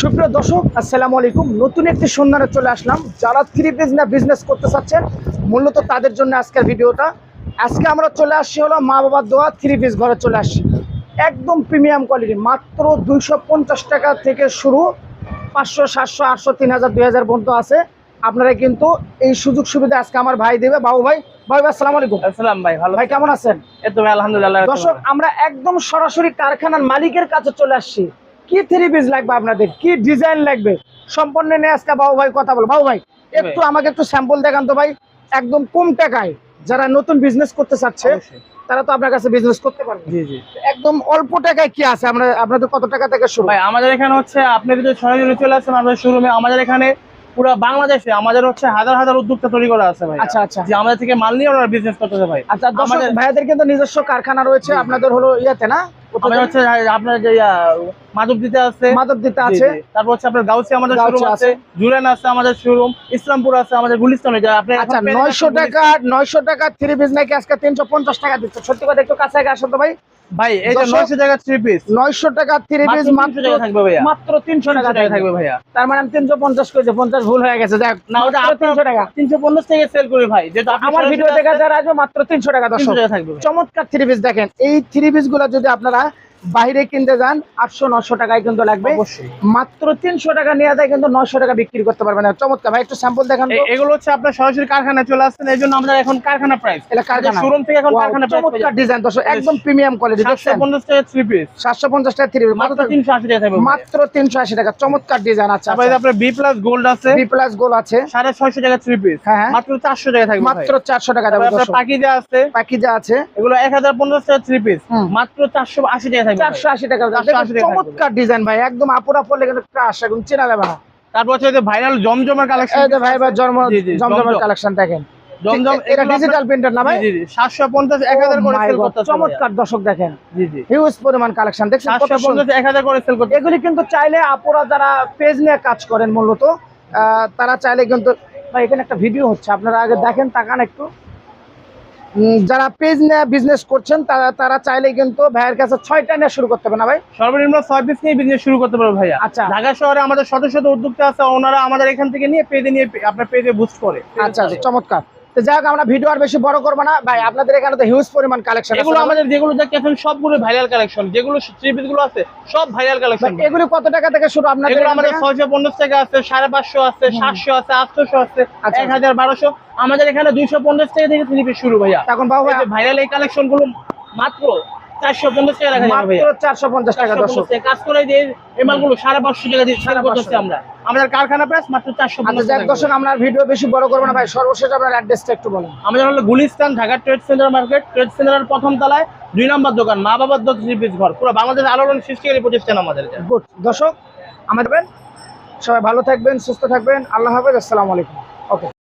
সুপ্রিয় দর্শক আসসালামু আলাইকুম। নতুন একটি সন্ধানে চলে আসলাম। যারা থ্রি পিস না বিজনেস করতে চাচ্ছেন মূলত তাদের জন্য আজকের ভিডিওটা। আজকে আমরা চলে আসছি হলো মা বাবার দোয়া থ্রি পিস ঘরে চলে আসছি। একদম প্রিমিয়াম কোয়ালিটি মাত্র দুইশো পঞ্চাশ টাকা থেকে শুরু। পাঁচশো সাতশো আটশো তিন হাজার দুই হাজার পর্যন্ত আছে। আপনারা কিন্তু এই সুযোগ সুবিধা আজকে আমার ভাই দেবে। বাবু ভাই ভাই ভাই আসসালামু আলাইকুম। আসসালাম ভাই ভালো ভাই কেমন আছেন? এই তো আলহামদুলিল্লাহ। দর্শক আমরা একদম সরাসরি কারখানার মালিকের কাছে চলে আসছি। কি থ্রি পিস লাগবে আপনাদের? কি ডিজাইন লাগবে? সম্পূর্ণ নিয়ে আজকে বাবু ভাই কথা বল বাবু ভাই একটু আমাকে একটু স্যাম্পল দেখান তো ভাই। একদম কম টাকায় যারা নতুন বিজনেস করতে চাচ্ছে তারা তো আপনার কাছে বিজনেস করতে পারবে। জি জি। একদম অল্প টাকায় কি আছে? আমরা আপনাদের কত টাকা থেকে শুরু? ভাই আমাদের এখানে হচ্ছে আপনি যদি সরাসরি চলে আসছেন আমাদের শোরুমে আমাদের এখানে পুরো বাংলাদেশে আমাদের হচ্ছে হাজার হাজার উদ্যোক্তা তৈরি করা আছে ভাই। আচ্ছা আচ্ছা। যে আমাদের থেকে মাল নিয়ে ওরা বিজনেস করতেছে ভাই। আচ্ছা আমাদের- ভাইয়াদের কিন্তু নিজস্ব কারখানা রয়েছে আপনাদের হলো ইয়েতে না? আমাদের হচ্ছে আপনার যে মাধব দিতে আছে মাদক দিতে আছে। তারপর হচ্ছে আপনার গাউসি আমাদের শোরুম আছে। জুরান আছে আমাদের শোরুম ইসলামপুর আছে আমাদের গুলিস্তানে। যায় আপনি আচ্ছা নয়শো টাকা নয়শো টাকা থ্রি পিস নাকি? আজকে তিনশো পঞ্চাশ টাকা দিচ্ছে। সত্যি কথা একটু কাছে আসো তো ভাই। ভাই এই যে দর্শক- নয়শো টাকা থ্রি পিস নয়শো টাকা থ্রি পিস মাত্র 300 থাকবে ভাইয়া। মাত্র তিনশো টাকা টাকা থাকবে। ভাইয়া। তার মানে আমি তিনশো পঞ্চাশ করেছি পঞ্চাশ ভুল হয়ে গেছে। দেখ না ওটা মাত্র তিনশো টাকা। তিনশো পঞ্চাশ থেকে সেল করি ভাই আমার ভিডিও দেখা যারা আসবে মাত্র তিনশো টাকা দশ 300 টাকা থাকবে চমৎকার থ্রি পিস দেখেন এই থ্রি পিসগুলো যদি আপনারা বাইরে কিনতে যান আটশো নশো টাকায় কিন্তু লাগবে। মাত্র তিনশো টাকা নিয়ে দেয় কিন্তু নশো টাকা বিক্রি করতে পারবেন। চমৎকার ভাই একটু স্যাম্পল দেখান এগুলো হচ্ছে আপনার সরাসরি কারখানায় চলে আসছেন এই জন্য আমাদের এখন কারখানা প্রাইস কারখানা। শোরুম থেকে এখন কারখানা চমৎকার ডিজাইন দশ একদম প্রিমিয়াম কোয়ালিটি দেখছেন? পঞ্চাশ টাকা থ্রি পিস সাতশো পঞ্চাশ টাকা থ্রি পিস মাত্র তিনশো আশি টাকা মাত্র তিনশো আশি টাকা চমৎকার ডিজাইন আছে তারপরে আপনার বি প্লাস গোল্ড আছে। বি প্লাস গোল আছে। সাড়ে ছয়শো টাকা থ্রি পিস হ্যাঁ। মাত্র চারশো টাকা থাকবে মাত্র চারশো টাকা আপনার পাকিজা আছে। পাখিজা আছে। এগুলো এক হাজার পঞ্চাশ টাকা থ্রি পিস মাত্র চারশো আশি টাকা থাকবে চারশো আশি টাকা 480 টাকা চমৎকার ডিজাইন ভাই একদম আপুরা পড়লে কিন্তু ক্রাশ একদম চেনা যাবে না। তারপর হচ্ছে ভাইরাল জমজমের কালেকশন এই যে ভাই ভাই জন্ম জি, জি, জমজমের কালেকশন দেখেন। জমজম এটা ডিজিটাল প্রিন্টার না ভাই? সাতশো পঞ্চাশ এক হাজার করে Oh সেল God, চমৎকার দর্শক দেখেন। জি জি। হিউজ পরিমাণ কালেকশন করে সেল করতে এগুলি কিন্তু চাইলে আপুরা যারা পেজ নিয়ে কাজ করেন মূলত তারা চাইলে কিন্তু ভাই এখানে একটা ভিডিও হচ্ছে আপনারা আগে দেখেন তাকান একটু। যারা পেজ নিয়ে বিজনেস করছেন তারা তারা চাইলে কিন্তু ভাইয়ের কাছে ছয়টা নিয়ে শুরু করতে পারে না ভাই? সর্বনিম্ন ছয় পিস নিয়ে বিজনেস শুরু করতে পারব ভাইয়া। আচ্ছা। ঢাকা শহরে আমাদের শত শত উদ্যোক্তা আছে ওনারা আমাদের এখান থেকে নিয়ে পেজে নিয়ে আপনার পেজে বুস্ট করে। আচ্ছা আচ্ছা চমৎকার। তো যাই হোক আমরা ভিডিও আর বেশি বড় করব না। ভাই আপনাদের এখানে তো হিউজ পরিমাণ কালেকশন এগুলো আমাদের যেগুলো দেখতেছেন সবগুলো ভাইরাল কালেকশন যেগুলো গুলো আছে সব ভাইরাল কালেকশন এগুলো কত টাকা থেকে শুরু আপনাদের এগুলো এখান আমাদের থেকে? ছয়শো পঞ্চাশ টাকা আছে সাড়ে পাঁচশো আছে সাতশো আছে আটশোশো আছে আচ্ছা। এক হাজার বারোশো। আমাদের এখানে দুইশো পঞ্চাশ টাকা থেকে থ্রি শুরু ভাইয়া। এখন বাবু ভাই ভাইরাল এই কালেকশনগুলো মাত্র চারশো পঞ্চাশ টাকা রাখা যাবে মাত্র চারশো পঞ্চাশ টাকা 450 দর্শক। কাজ করে এই মালগুলো টাকা দিয়ে সেল 550 করতেছি আমরা। আমাদের কারখানা প্রাইস মাত্র আচ্ছা টাকা দর্শক আমরা ভিডিও বেশি বড় করব না ভাই। সর্বশেষ আপনার অ্যাড্রেসটা একটু বলুন। আমাদের হলো Gulistan Dhaka trade center market trade সেন্টারের প্রথম তলায় দুই নম্বর দোকান মা বাবার দোকান থ্রি পিস ঘর। পুরো বাংলাদেশ আলোড়ন সৃষ্টিকারী প্রতিষ্ঠান আমাদের দর্শক আমাদের সবাই ভালো থাকবেন সুস্থ থাকবেন। আল্লাহ হাফেজ আসসালামু আলাইকুম।